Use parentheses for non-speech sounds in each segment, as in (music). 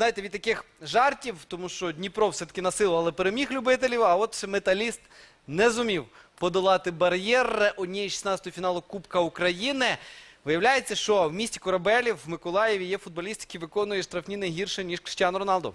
знаєте, від таких жартів, тому що Дніпро все-таки на силу, але переміг любителів, а от металіст не зумів подолати бар'єр однієї 16 фіналу Кубка України. Виявляється, що в місті Корабелів в Миколаєві є футболіст, який виконує штрафні не гірше, ніж Криштиану Роналду.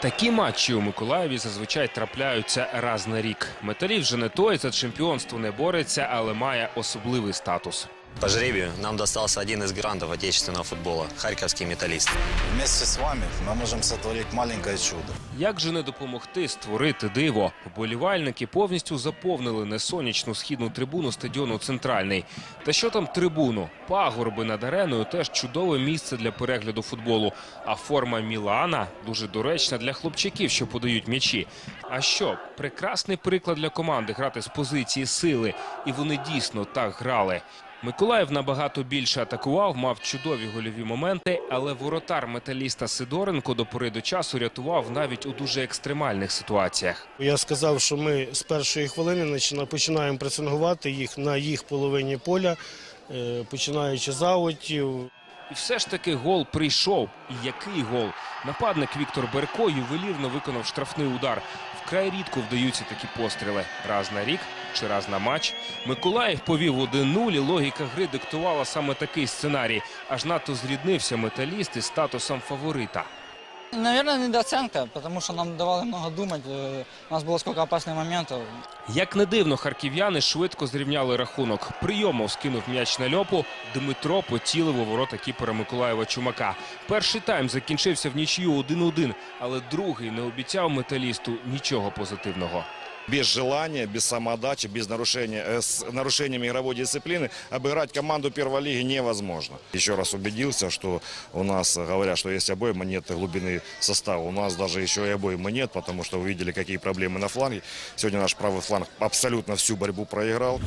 Такі матчі у Миколаєві зазвичай трапляються раз на рік. Металіст вже не той за чемпіонство не бореться, але має особливий статус. По жребию нам достался один из грандов отечественного футбола – харьковский металлист. Вместе с вами мы можем сотворить маленькое чудо. Як же не допомогти створити диво? Вболівальники повністю заповнили несонячну східну трибуну стадіону Центральний. Та що там трибуну? Пагорби над ареною теж чудове місце для перегляду футболу. А форма Мілана дуже доречна для хлопчаків, що подають м'ячі. А що, прекрасний приклад для команди грати з позиції сили, і вони дійсно так грали. Миколаїв набагато більше атакував, мав чудові гольові моменти, але воротар металіста Сидоренко до пори до часу рятував навіть у дуже екстремальних ситуаціях. Я сказав, що ми з першої хвилини почина- починаємо пресингувати їх на їх половині поля, е, починаючи з аутів. І все ж таки гол прийшов. І який гол? Нападник Віктор Берко ювелірно виконав штрафний удар. Вкрай рідко вдаються такі постріли. Раз на рік чи раз на матч. Миколаїв повів 1-0 і логіка гри диктувала саме такий сценарій. Аж надто зріднився металіст із статусом фаворита. Наверное, недооценка, потому что нам давали много думать. Э, У нас было сколько опасных моментов. Як не дивно, харків'яни швидко зрівняли рахунок. Прийомов скинув м'яч на льопу. Дмитро поцілив у ворота кіпера Миколаєва Чумака. Перший тайм закінчився в нічию 1-1, але другий не обіцяв металісту нічого позитивного. без желания, без самоотдачи, без нарушения, э, с нарушением игровой дисциплины обыграть команду первой лиги невозможно. Еще раз убедился, что у нас говорят, что есть обойма, нет глубины состава. У нас даже еще и обоймы нет, потому что увидели, какие проблемы на фланге. Сегодня наш правый фланг абсолютно всю борьбу проиграл.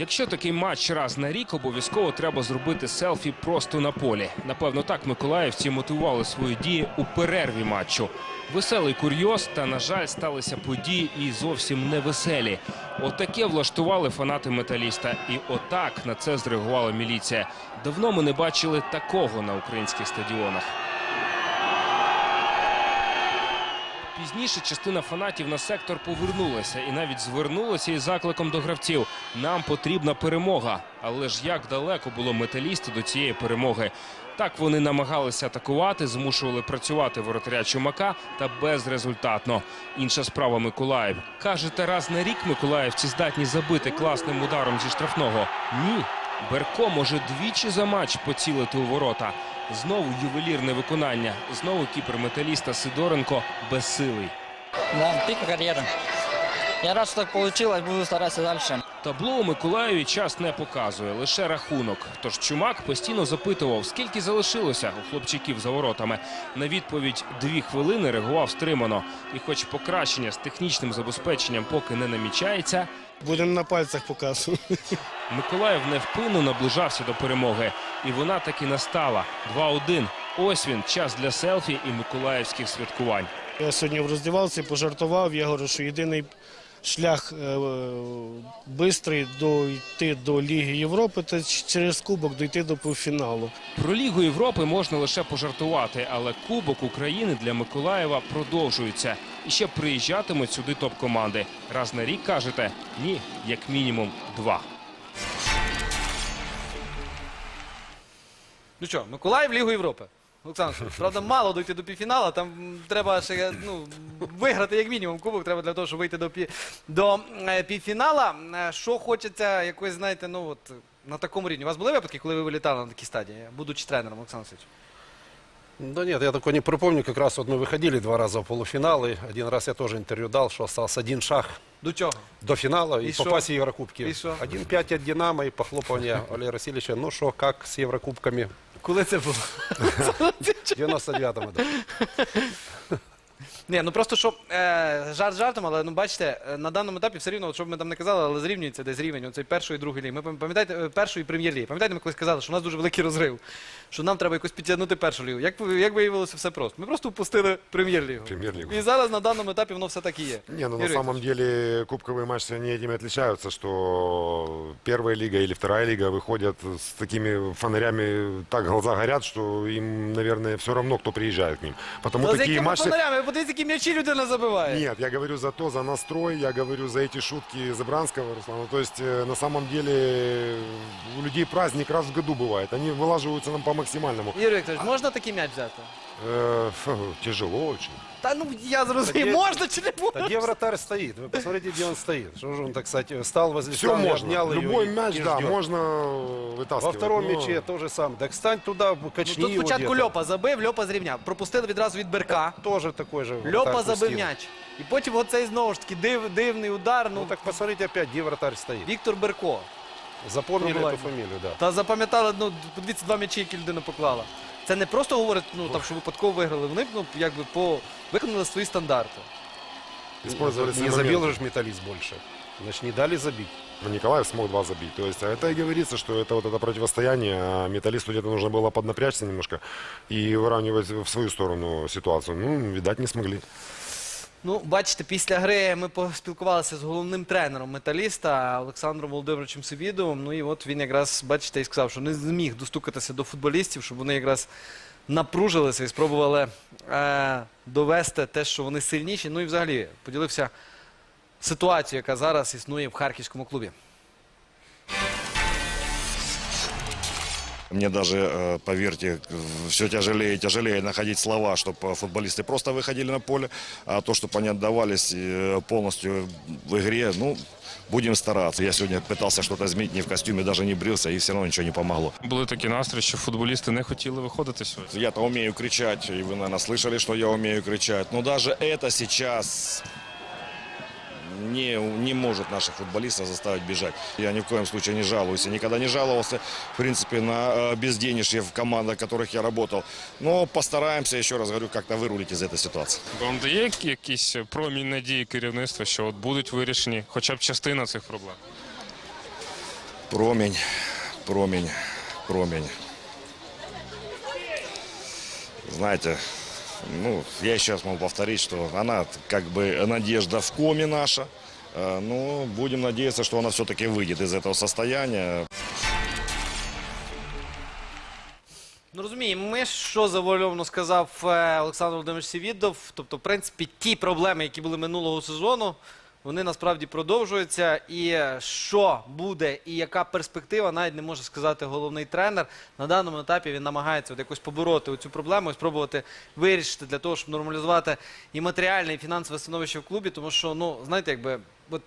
Якщо такий матч раз на рік, обов'язково треба зробити селфі просто на полі. Напевно, так миколаївці мотивували свої дії у перерві матчу. Веселий курйоз, та на жаль, сталися події і зовсім невеселі. Отаке влаштували фанати металіста, і отак на це зреагувала міліція. Давно ми не бачили такого на українських стадіонах. Пізніше частина фанатів на сектор повернулася і навіть звернулася із закликом до гравців. Нам потрібна перемога. Але ж як далеко було металісту до цієї перемоги? Так вони намагалися атакувати, змушували працювати воротаря Чумака та безрезультатно. Інша справа Миколаїв. Кажете, раз на рік миколаївці здатні забити класним ударом зі штрафного. Ні. Берко може двічі за матч поцілити у ворота. Знову ювелірне виконання. Знову кіпер металіста Сидоренко безсилий. Да, пик карьеры. Я рад, що так вийшло, буду старатися дальше. Табло у Миколаєві час не показує, лише рахунок. Тож Чумак постійно запитував, скільки залишилося у хлопчиків за воротами. На відповідь дві хвилини реагував стримано. І хоч покращення з технічним забезпеченням поки не намічається, Будемо на пальцях показувати. (laughs) Миколаїв невпинно наближався до перемоги. І вона таки настала. 2-1. Ось він, час для селфі і миколаївських святкувань. Я сьогодні в роздівалці пожартував. Я говорю, що єдиний шлях е, бистрий дойти до Ліги Європи ч- через кубок дойти до півфіналу. Про Лігу Європи можна лише пожартувати, але Кубок України для Миколаєва продовжується. І ще приїжджатимуть сюди топ-команди. Раз на рік кажете? Ні, як мінімум два. Ну що, Миколаїв Лігу Європи. Олександр, Сергійович, правда, мало дойти до півфіналу. Там м, треба ще ну, виграти як мінімум кубок. Треба для того, щоб вийти до, пі, до е, півфінала. Е, Що хочеться якось, знаєте, ну от на такому рівні. У вас були випадки, коли ви вилітали на такій стадії, будучи тренером, Олександр Сергійович? Да нет, я такой не припомню. Как раз вот мы выходили два раза в полуфинал, и один раз я тоже интервью дал, что остался один шаг До чого? до финала И и, шо? попасть в Еврокубки. И шо? 1-5 от Динамо и похлопывание Валерия Васильевича. Ну что, как с Еврокубками Коли це було? в 99 году. Ні, ну просто що е, жарт жартом, але ну бачите, е, на даному етапі все рівно, от що б ми там не казали, але зрівнюється десь рівень оцей першої і другої ліги. Ми пам- пам'ятаєте, е, першої прем'єр-ліги. Пам'ятаєте, ми колись казали, що у нас дуже великий розрив, що нам треба якось підтягнути першу лігу. Як, ви- як виявилося все просто? Ми просто впустили прем'єр-лігу. Прем'єр-лігу. І зараз на даному етапі воно все так і є. Не, ну на Юрій самом деле кубковые матчи, они этим и отличаются, что первая лига или вторая лига выходят с такими фонарями, так глаза горят, что им, наверное, все равно, кто приезжает к ним. Потому Та з такие якими матчи... фонарями? Ви подивіться, які м'ячі людина забиває. Нет, я говорю за то, за настрой, я говорю за эти шутки Забранского, Руслана. То есть, э, на самом деле, у людей праздник раз в году бывает. Они вылаживаются нам по максимальному. Юрій Вікторович, можна такий м'яч взяти? Э, фу, тяжело очень. Та ну я зрозумів, Та є- можна чи не Да можна? где вратарь стоит? Вы посмотрите, где он стоит. Что же он, так сказать, стал возле Все штанги, можно. обнял ее Любой и- мяч, и да, ждет. можно вытаскивать. Во втором но- мяче то же самое. Так стань туда, Ну, качни тут его спочатку где-то. Льопа забив, Льопа зрівняв. Пропустили відразу від Берка. Тоже такой же Льопа вратарь забив пустил. м'яч. І потім оцей знову ж таки див, дивний удар. Ну, Ну так посмотрите опять, где вратарь стоит. Віктор Берко. Запомнили Пробивай. эту фамилию, да. Та запам'ятали, ну, подивіться, два м'ячі, які людина поклала. Це не просто говорить, ну там, що випадково виграли. Вони ну, якби по виконали свої стандарти. Использовали Не свои забил моменты. же металлист больше. Значит, не дали забить. Но Николаев смог два забить. То есть а это и говорится, что это вот это противостояние. А металлисту где-то нужно было поднапрячься немножко и выравнивать в свою сторону ситуацию. Ну, видать, не смогли. Ну, бачите, після гри ми поспілкувалися з головним тренером металіста Олександром Володимировичем Севідовим. Ну і от він якраз, бачите, і сказав, що не зміг достукатися до футболістів, щоб вони якраз напружилися і спробували е, довести те, що вони сильніші. Ну і взагалі поділився ситуацією, яка зараз існує в харківському клубі. Мне даже, э, поверьте, все тяжелее и тяжелее находить слова, чтобы футболисты просто выходили на поле, а то, чтобы они отдавались э, полностью в игре, ну, будем стараться. Я сегодня пытался что-то изменить, не в костюме, даже не брился, и все равно ничего не помогло. Були такі настрої, що футболісти не хотіли виходити сьогодні. Я-то умею кричать, и вы, наверное, слышали, что я умею кричать. Но даже это сейчас не, не может наших футболистов заставить бежать. Я ни в коем случае не жалуюсь. Я никогда не жаловался, в принципе, на э, безденежье в командах, в которых я работал. Но постараемся, еще раз говорю, как-то вырулить из этой ситуации. Вам дає які- якийсь промінь надії керівництва, що от будуть вирішені хоча б частина цих проблем? Промень, промень, промень. Знаете, ну, я еще раз могу повторить, что она как бы надежда в коме наша. Э, Но будем надеяться, что она все-таки выйдет из этого состояния. Ну розуміємо, ми що завуальовано сказав е, Олександр Володимирович Сівідов. Тобто, в принципі, ті проблеми, які були минулого сезону, вони насправді продовжуються. І що буде і яка перспектива, навіть не може сказати головний тренер. На даному етапі він намагається от якось побороти цю проблему і спробувати вирішити для того, щоб нормалізувати і матеріальне, і фінансове становище в клубі. Тому що, ну, знаєте, якби от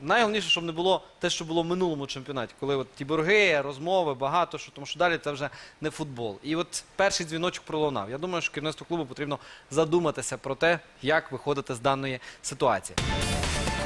Найголовніше, щоб не було те, що було в минулому чемпіонаті, коли от ті борги, розмови, багато що, тому що далі це вже не футбол. І от перший дзвіночок пролунав. Я думаю, що керівництву клубу потрібно задуматися про те, як виходити з даної ситуації.